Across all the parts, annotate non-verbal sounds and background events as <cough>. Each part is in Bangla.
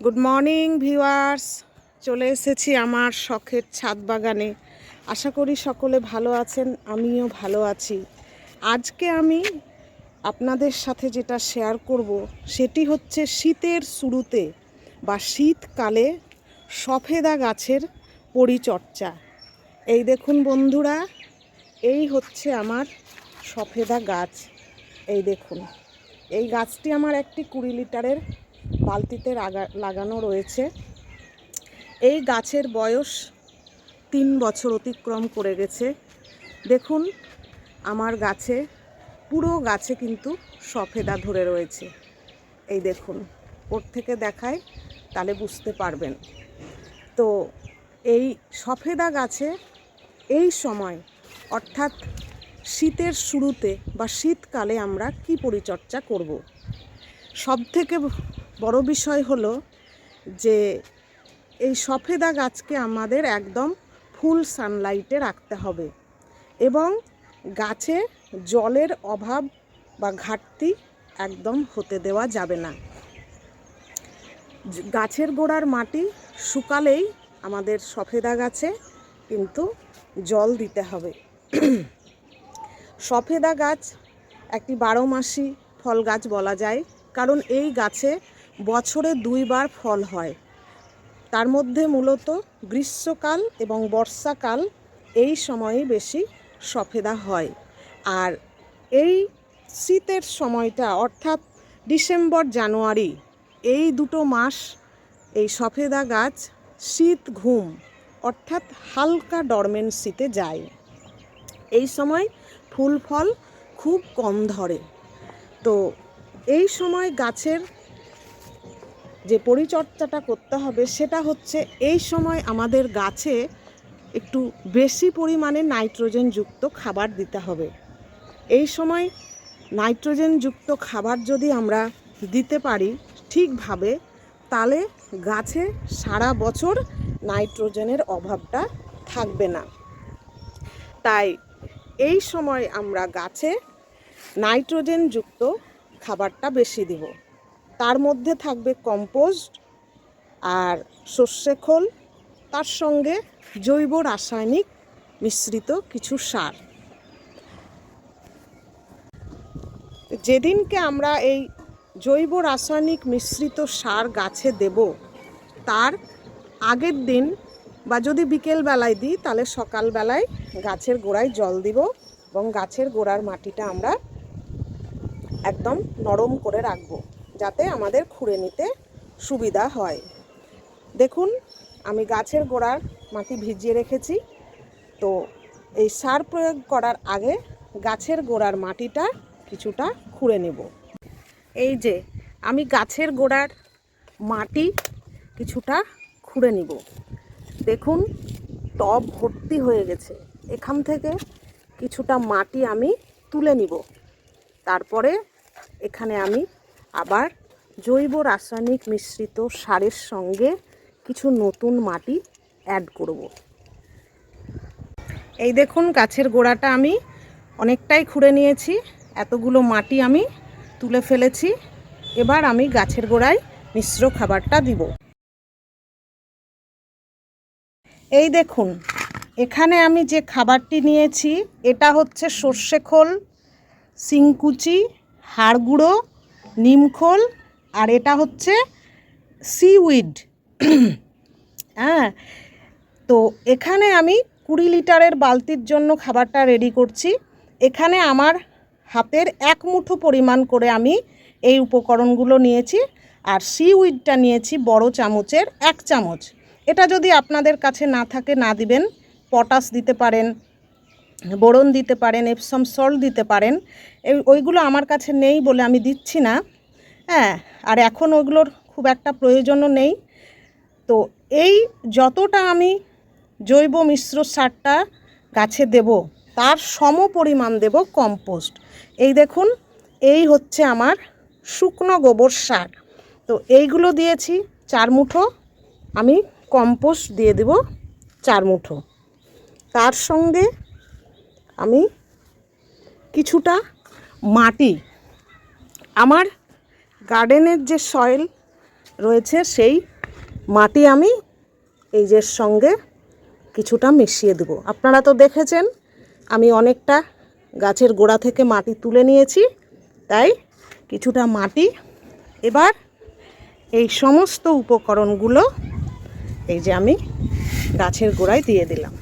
গুড মর্নিং ভিউয়ার্স চলে এসেছি আমার শখের ছাদ বাগানে। আশা করি সকলে ভালো আছেন, আমিও ভালো আছি। আজকে আমি আপনাদের সাথে যেটা শেয়ার করব, সেটি হচ্ছে শীতের শুরুতে বা শীতকালে সফেদা গাছের পরিচর্যা। এই দেখুন বন্ধুরা, এই হচ্ছে আমার সফেদা গাছ। এই দেখুন, এই গাছটি আমার একটি কুড়ি লিটারের বালতিতে লাগা- লাগানো রয়েছে। এই গাছের বয়স তিন বছর অতিক্রম করে গেছে। দেখুন, আমার গাছে, পুরো গাছে কিন্তু সফেদা ধরে রয়েছে। এই দেখুন, ওর থেকে দেখায়, তাহলে বুঝতে পারবেন। তো এই সফেদা গাছে এই সময়, অর্থাৎ শীতের শুরুতে বা শীতকালে আমরা কি পরিচর্যা করব? সব থেকে বড় বিষয় হলো যে এই সফেদা গাছকে আমাদের একদম ফুল সানলাইটে রাখতে হবে এবং গাছে জলের অভাব বা ঘাটতি একদম হতে দেওয়া যাবে না। গাছের গোড়ার মাটি শুকালেই আমাদের সফেদা গাছে কিন্তু জল দিতে হবে। সফেদা গাছ একটি বারো মাসি ফল গাছ বলা যায়, কারণ এই গাছে বছরে দুইবার ফল হয়। তার মধ্যে মূলত গ্রীষ্মকাল এবং বর্ষাকাল এই সময়ে বেশি সফেদা হয়। আর এই শীতের সময়টা, অর্থাৎ ডিসেম্বর, জানুয়ারি, এই দুটো মাস এই সফেদা গাছ শীত ঘুম, অর্থাৎ হালকা ডরমেন্সিতে যায়। এই সময় ফুল ফল খুব কম ধরে। তো এই সময় গাছের যে পরিচর্যাটা করতে হবে সেটা হচ্ছে এই সময় আমাদের গাছে একটু বেশি পরিমাণে নাইট্রোজেনযুক্ত খাবার দিতে হবে। এই সময় নাইট্রোজেনযুক্ত খাবার যদি আমরা দিতে পারি ঠিকভাবে, তাহলে গাছে সারা বছর নাইট্রোজেনের অভাবটা থাকবে না। তাই এই সময় আমরা গাছে নাইট্রোজেনযুক্ত খাবারটা বেশি দিব। তার মধ্যে থাকবে কম্পোস্ট আর সর্ষে খোল, তার সঙ্গে জৈব রাসায়নিক মিশ্রিত কিছু সার। যেদিনকে আমরা এই জৈব রাসায়নিক মিশ্রিত সার গাছে দেব, তার আগের দিন বা যদি বিকেল বেলায় দিই, তাহলে সকালবেলায় গাছের গোড়ায় জল দিব এবং গাছের গোড়ার মাটিটা আমরা একদম নরম করে রাখব। যাতে আমাদের খুঁড়ে নিতে সুবিধা হয়। দেখুন, আমি গাছের গোড়ার মাটি ভিজিয়ে রেখেছি। তো এই সার প্রয়োগ করার আগে গাছের গোড়ার মাটিটা কিছুটা খুঁড়ে নেব। এই যে, আমি গাছের গোড়ার মাটি কিছুটা খুঁড়ে নিব। দেখুন, টব ভর্তি হয়ে গেছে। এখান থেকে কিছুটা মাটি আমি তুলে নিব। তারপরে এখানে আমি আবার জৈব রাসায়নিক মিশ্রিত সারের সঙ্গে কিছু নতুন মাটি অ্যাড করব। এই দেখুন গাছের গোড়াটা আমি অনেকটাই খুঁড়ে নিয়েছি, এতগুলো মাটি আমি তুলে ফেলেছি। এবার আমি গাছের গোড়ায় মিশ্র খাবারটা দিব। এই দেখুন, এখানে আমি যে খাবারটি নিয়েছি, এটা হচ্ছে সর্ষে খোল সিংকুচি হাড় গুঁড়ো নিমখোল আর এটা হচ্ছে সিউইড <clears throat> হ্যাঁ তো এখানে আমি কুড়ি লিটারের বালতির জন্য খাবারটা রেডি করছি। এখানে আমার হাতের এক মুঠো পরিমাণ করে আমি এই উপকরণগুলো নিয়েছি, আর সিউইডটা নিয়েছি বড় চামচের এক চামচ। এটা যদি আপনাদের কাছে না থাকে, না দিবেন পটাশ দিতে পারেন, বোরন দিতে পারেন এপসম সল্ট দিতে পারেন। ওইগুলো আমার কাছে নেই বলে আমি দিচ্ছি না। হ্যাঁ আর এখন ওইগুলোর খুব একটা প্রয়োজনও নেই। তো এই যতটা আমি জৈব মিশ্র সারটা গাছে দেব, তার সম পরিমাণ দেব কম্পোস্ট। এই দেখুন, এই হচ্ছে আমার শুকনো গোবর সার। তো এইগুলো দিয়েছি চার মুঠো, আমি কম্পোস্ট দিয়ে দেব চার মুঠো। তার সঙ্গে আমি কিছুটা মাটি। আমার গার্ডেনের যে সয়েল রয়েছে, সেই মাটি আমি এই যে সঙ্গে কিছুটা মিশিয়ে দেবো। আপনারা তো দেখেছেন, আমি অনেকটা গাছের গোড়া থেকে মাটি তুলে নিয়েছি, তাই কিছুটা মাটি। এবার এই সমস্ত উপকরণগুলো এই যে আমি গাছের গোড়ায় দিয়ে দিলাম।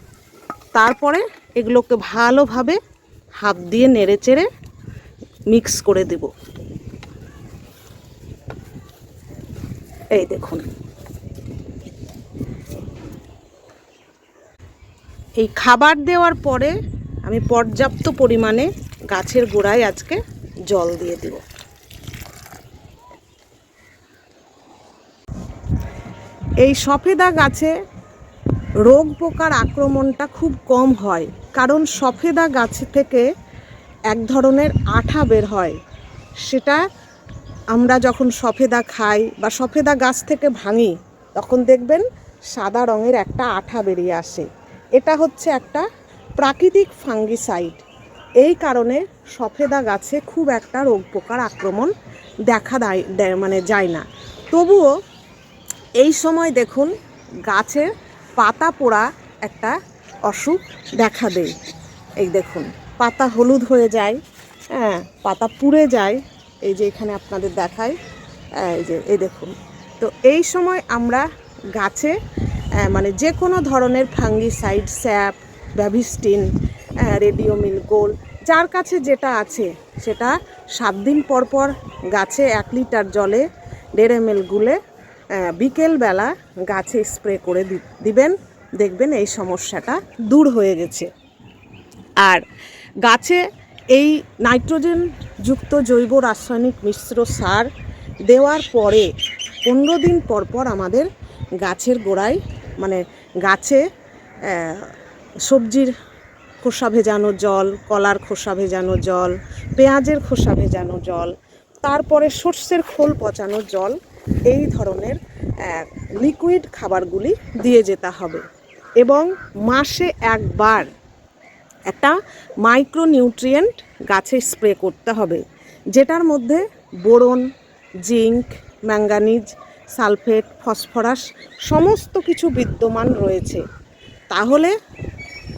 তারপরে এগুলোকে ভালোভাবে হাত দিয়ে নেড়ে চেড়ে মিক্স করে দেব। এই দেখুন। এই খাবার দেওয়ার পরে আমি পর্যাপ্ত পরিমাণে গাছের গোড়ায় আজকে জল দিয়ে দেব। এই সফেদা গাছে রোগ পোকার আক্রমণটা খুব কম হয়, কারণ সফেদা গাছ থেকে এক ধরনের আঠা বের হয়। সেটা আমরা যখন সফেদা খাই বা সফেদা গাছ থেকে ভাঙি, তখন দেখবেন সাদা রঙের একটা আঠা বেরিয়ে আসে। এটা হচ্ছে একটা প্রাকৃতিক ফাঙ্গিসাইড। এই কারণে সফেদা গাছে খুব একটা রোগ পোকার আক্রমণ দেখা দেয় মানে যায় না। তবুও এই সময় দেখুন গাছের পাতা পোড়া একটা অসুখ দেখা দেয়। এই দেখুন। পাতা হলুদ হয়ে যায় হ্যাঁ পাতা পুড়ে যায় এই যে এখানে আপনাদের দেখায় হ্যাঁ, এই যে এই দেখুন। তো এই সময় আমরা গাছে মানে যে কোনো ধরনের ফাঙ্গিসাইড স্যাপ ব্যাভিস্টিন রেডিওমিল গোল যার কাছে যেটা আছে সেটা সাত দিন পর পর গাছে এক লিটার জলে দেড় এম গুলে বিকেলবেলা গাছে স্প্রে করে দিবেন দেখবেন এই সমস্যাটা দূর হয়ে গেছে। আর গাছে এই নাইট্রোজেন যুক্ত জৈব রাসায়নিক মিশ্র সার দেওয়ার পরে পনেরো দিন পর পর আমাদের গাছের গোড়ায় মানে গাছে সবজির খোসা ভেজানো জল, কলার খোসা ভেজানো জল, পেঁয়াজের খোসা ভেজানো জল, তারপরে সর্ষের খোল পচানো জল, এই ধরনের লিকুইড খাবারগুলি দিয়ে যেতে হবে। এবং মাসে একবার একটা মাইক্রো নিউট্রিয়েন্ট গাছে স্প্রে করতে হবে, যেটার মধ্যে boron, zinc, manganese, sulphate, phosphorus সমস্ত কিছু বিদ্যমান রয়েছে। তাহলে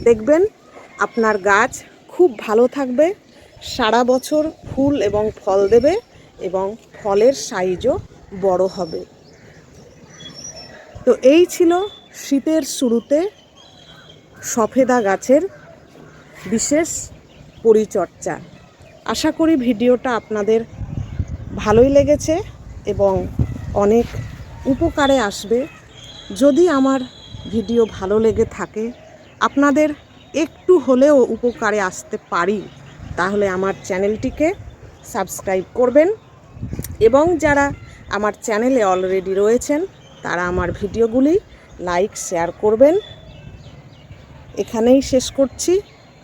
দেখবেন আপনার গাছ খুব ভালো থাকবে, সারা বছর ফুল এবং ফল দেবে এবং ফলের সাইজও বড় হবে। তো এই ছিল শীতের শুরুতে সফেদা গাছের বিশেষ পরিচর্যা আশা করি ভিডিওটা আপনাদের ভালোই লেগেছে এবং অনেক উপকারে আসবে। যদি আমার ভিডিও ভালো লেগে থাকে, আপনাদের একটু হলেও উপকারে আসতে পারি, তাহলে আমার চ্যানেলটিকে সাবস্ক্রাইব করবেন এবং যারা আমার চ্যানেলে অলরেডি রয়েছেন, তারা আমার ভিডিওগুলি লাইক, শেয়ার করবেন। এখানেই শেষ করছি।